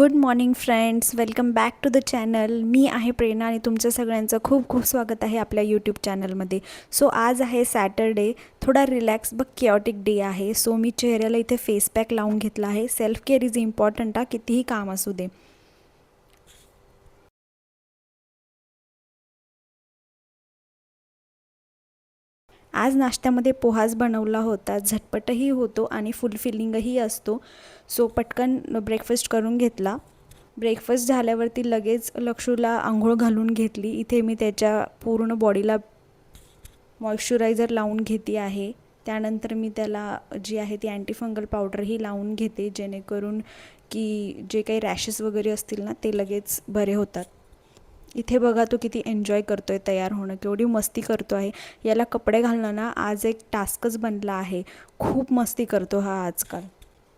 Good morning friends welcome back to the channel मी आहे प्रेरणा आणि तुमचं सगळ्यांचं खूप खूप स्वागत आहे आपल्या यूट्यूब चॅनलमध्ये सो आज आहे सॅटरडे थोडा रिलॅक्स बघ किऑटिक डे आहे. सो मी चेहऱ्याला इथे फेस पॅक लावून घेतला आहे. सेल्फ केअर इज इम्पॉर्टंट हा. कितीही काम असू दे. आज नाश्त्यामध्ये पोहाच बनवला होता. झटपटही होतो आणि फुलफिलिंगही असतो. सो पटकन ब्रेकफास्ट करून घेतला. ब्रेकफास्ट झाल्यावरती लगेच लक्षूला आंघोळ घालून घेतली. इथे मी त्याच्या पूर्ण बॉडीला मॉइश्चरायझर लावून घेते आहे. त्यानंतर मी त्याला जी आहे ती अँटीफंगल पावडरही लावून घेते जेणेकरून की जे काही रॅशेस वगैरे असतील ना ते लगेच बरे होतात. इथे बघा तो किती एन्जॉय करतो आहे तयार होणं केवढी मस्ती करतो आहे. याला कपडे घालणं ना आज एक टास्कच बनला आहे. खूप मस्ती करतो हा आजकाल.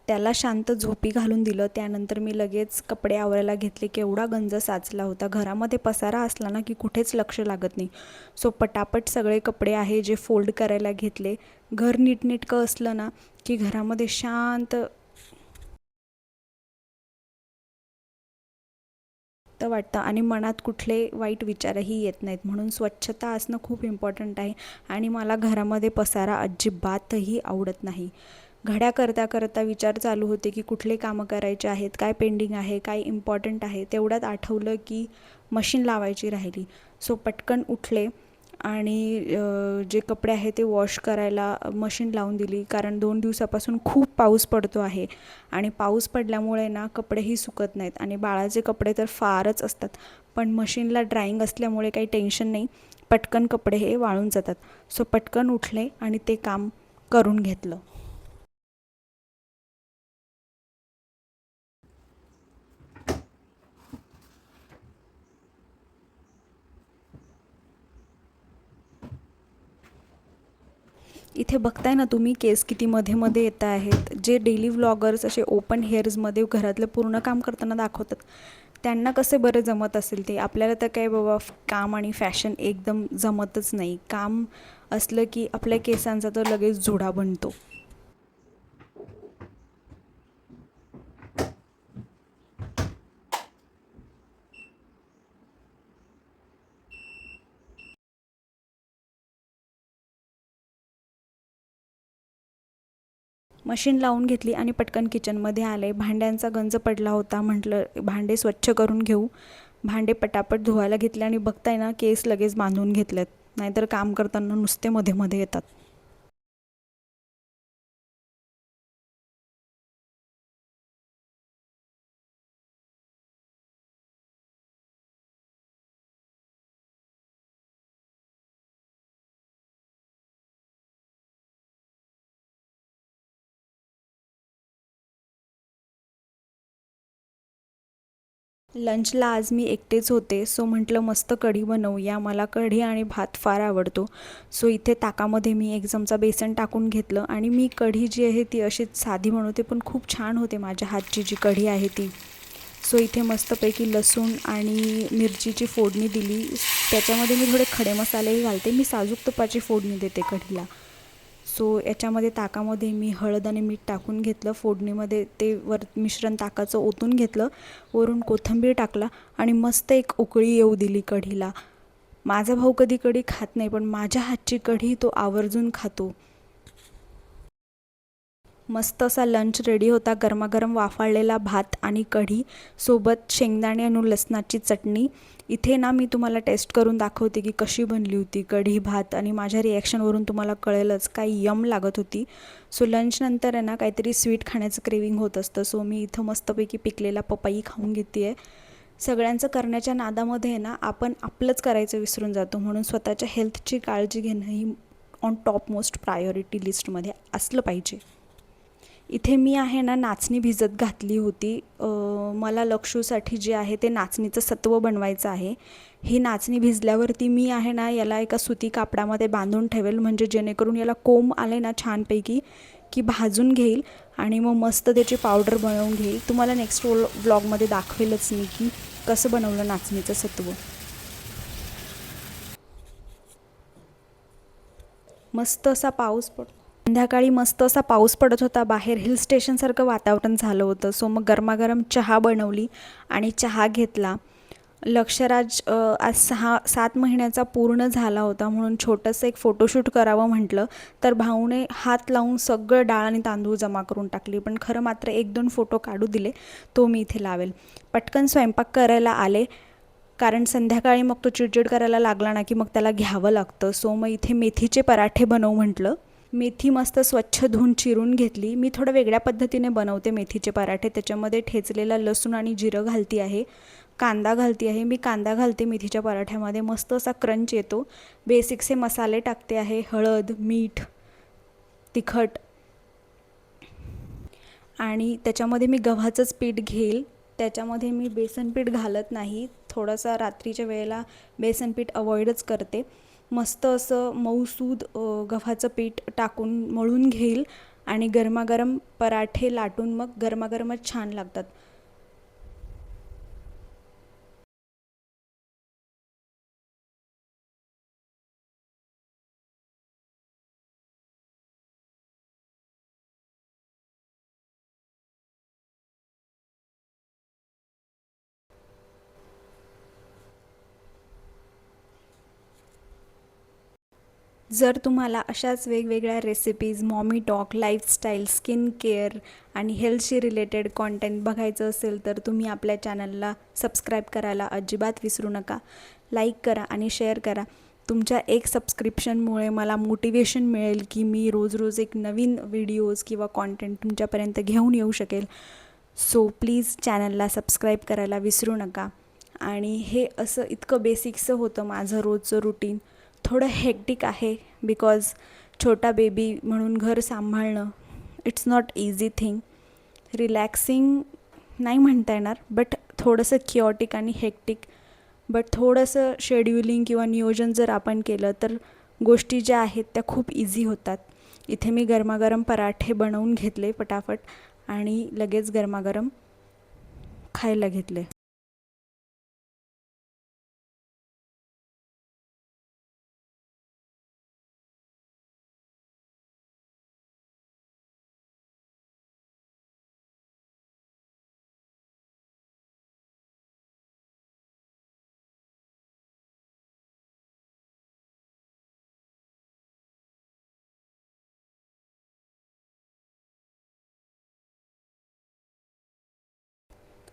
त्याला शांत झोपी घालून दिलं त्यानंतर मी लगेच कपडे आवरायला घेतले. केवढा गंज साचला होता. घरामध्ये पसारा असला ना की कुठेच लक्ष लागत नाही. सो पटापट सगळे कपडे आहे जे फोल्ड करायला घेतले. घर नीटनेटकं असलं ना की घरामध्ये शांत शांत वाटतं आणि मनात कुठले वाईट विचारही येत नाहीत. म्हणून स्वच्छता असणं खूप इम्पॉर्टंट आहे आणि मला घरामध्ये पसारा अजिबातही आवडत नाही. घड्या करता करता विचार चालू होते की कुठले कामं करायचे आहेत काय पेंडिंग आहे काय इम्पॉर्टंट आहे तेवढ्यात आठवलं की मशीन लावायची राहिली. सो पटकन उठले आणि जे कपडे आहे ते वॉश करायला मशीन लावून दिली. कारण दोन दिवसापासून खूप पाऊस पडतो आहे. आणि पाऊस पडल्यामुळे ना कपडेही सुकत नाहीत. आणि बाळाचे कपडे तर फारच असतात. पण मशीनला ड्राईंग असल्यामुळे काही टेन्शन नाही. पटकन कपडे हे वाळून जातात. सो पटकन उठले आणि ते काम करून घेतलं. इथे बघताय ना तुम्ही केस किती मध्ये मध्ये येत आहेत. जे डेली व्लॉगर्स असे ओपन हेअर्समध्ये घरातलं पूर्ण काम करताना दाखवतात त्यांना कसे बरं जमत असेल ते? आपल्याला तर काय बाबा काम आणि फॅशन एकदम जमतच नाही. काम असलं की आपल्या केसांचा तर लगेच जुडा बनतो. मशीन लावून घेतली आणि पटकन किचनमध्ये आले. भांड्यांचा गंज पडला होता. म्हटलं भांडे स्वच्छ करून घेऊ. भांडे पटापट धुवायला घेतले आणि बघताय ना केस लगेच बांधून घेतलेत. नाहीतर काम करताना नुसते मध्ये मध्ये येतात. लंचला आज मी एकटेच होते. सो म्हटलं मस्त कढी बनवूया. मला कढी आणि भात फार आवडतो. सो इथे ताकामध्ये मी एक चमचा बेसन टाकून घेतलं आणि मी कढी जी आहे ती अशीच साधी बनवते पण खूप छान होते माझ्या हातची जी कढी आहे ती. सो इथे मस्तपैकी लसूण आणि मिरचीची फोडणी दिली. त्याच्यामध्ये मी थोडे खडे मसालेही घालते. मी साजूक तुपाची फोडणी देते कढीला. सो याच्यामध्ये ताकामध्ये मी हळद आणि मीठ टाकून घेतलं. फोडणीमध्ये ते वर मिश्रण ताकाचं ओतून घेतलं. वरून कोथिंबीर टाकला आणि मस्त एक उकळी येऊ दिली कढीला. माझा भाऊ कधी कढी खात नाही पण माझ्या हातची कढी तो आवर्जून खातो. मस्त असा लंच रेडी होता. गरमागरम वाफाळलेला भात आणि कढी सोबत शेंगदाणे आणि लसणाची चटणी. इथे ना मी तुम्हाला टेस्ट करून दाखवते की कशी बनली होती कढी भात आणि माझ्या रिॲक्शनवरून तुम्हाला कळेलच काय यम लागत होती. सो लंचनंतर आहे ना काहीतरी स्वीट खाण्याचं क्रेविंग होत असतं. सो मी इथं मस्तपैकी पिकलेला पपई खाऊन घेते आहे सगळ्यांचं करण्याच्या नादामध्ये आहे ना आपण आपलंच करायचं विसरून जातो. म्हणून स्वतःच्या हेल्थची काळजी घेणं ही ऑन टॉप मोस्ट प्रायोरिटी लिस्टमध्ये असलं पाहिजे. इथे मी आहे ना नाचणी भिजत घातली होती. मला लक्षूसाठी जे आहे ते नाचणीचं सत्व बनवायचं आहे. ही नाचणी भिजल्यावरती मी आहे ना याला एका सुती कापडामध्ये बांधून ठेवेल. म्हणजे जेणेकरून याला कोंब आले ना छानपैकी की भाजून घेईल आणि मग मस्त त्याची पावडर बनवून घेईल. तुम्हाला नेक्स्ट ब्लॉगमध्ये दाखवेलच मी की कसं बनवलं नाचणीचं सत्व. मस्त असा पाऊस पडतो संध्याकाळी मस्त असा पाऊस पडत होता. बाहेर हिल स्टेशनसारखं वातावरण झालं होतं. सो मग गरमागरम चहा बनवली आणि चहा घेतला. लक्षराज आज सहा सात महिन्याचा पूर्ण झाला होता म्हणून छोटंसं एक फोटोशूट करावं म्हटलं. तर भाऊने हात लावून सगळं डाळ आणि तांदूळ जमा करून टाकली. पण खरं मात्र एक दोन फोटो काढू दिले तो मी इथे लावेल. पटकन स्वयंपाक करायला आले. कारण संध्याकाळी मग तो चिडचिड करायला लागला ना की मग त्याला घ्यावं लागतं. सो मग इथे मेथीचे पराठे बनवू म्हटलं. मेथी मस्त स्वच्छ धुवून चिरून घेतली. मी थोडं वेगळ्या पद्धतीने बनवते मेथीचे पराठे. त्याच्यामध्ये ठेचलेला लसूण आणि जिरं घालती आहे. कांदा घालती आहे. मी कांदा घालते मेथीच्या पराठ्यामध्ये. मस्त असा क्रंच येतो. बेसिकचे मसाले टाकते आहे. हळद मीठ तिखट. आणि त्याच्यामध्ये मी गव्हाचंच पीठ घेईल. त्याच्यामध्ये मी बेसन पीठ घालत नाही. थोडंसं रात्रीच्या वेळेला बेसन पीठ अवॉइडच करते. मस्त असं मऊसूद गव्हाचं पीठ टाकून मळून घेईल आणि गरमागरम पराठे लाटून मग गरमागरमच छान लागतात. जर तुम्हाला अशाच वेगवेगळ्या recipes mommy talk lifestyle skin care आणि हेल्थशी रिलेटेड कॉन्टेंट बघायचं असेल तर तुम्ही आपल्या चॅनलला सबस्क्राईब करायला अजिबात विसरू नका. लाईक करा आणि शेअर करा. तुमच्या एक सबस्क्रिप्शनमुळे मला मोटिवेशन मिळेल की मी रोज रोज एक नवीन व्हिडिओज किंवा कॉन्टेंट तुमच्यापर्यंत घेऊन येऊ शकेल. सो प्लीज चॅनलला सबस्क्राईब करायला विसरू नका. आणि हे असं इतकं बेसिकचं होतं माझं रोजचं रुटीन थोडं हेक्टिक आहे बिकॉज छोटा बेबी म्हणून घर सांभाळणं it's not easy thing relaxing नाही म्हणता येणार बट थोडंसं किओटिक आणि हेक्टिक बट थोडंसं शेड्युलिंग किंवा नियोजन जर आपण केलं तर गोष्टी ज्या आहेत त्या खूप इझी होतात. इथे मी गरमागरम पराठे बनवून घेतले पटापट आणि लगेच गरमागरम खायला घेतले.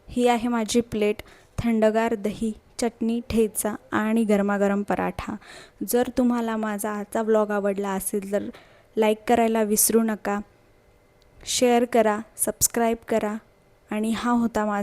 ही आहे माझी प्लेट. थंडगार दही चटणी ठेचा आणि गरमागरम पराठा. जर तुम्हाला माझा आजचा व्लॉग आवडला असेल तर लाईक करायला विसरू नका. शेअर करा सबस्क्राईब करा आणि हा होता माझा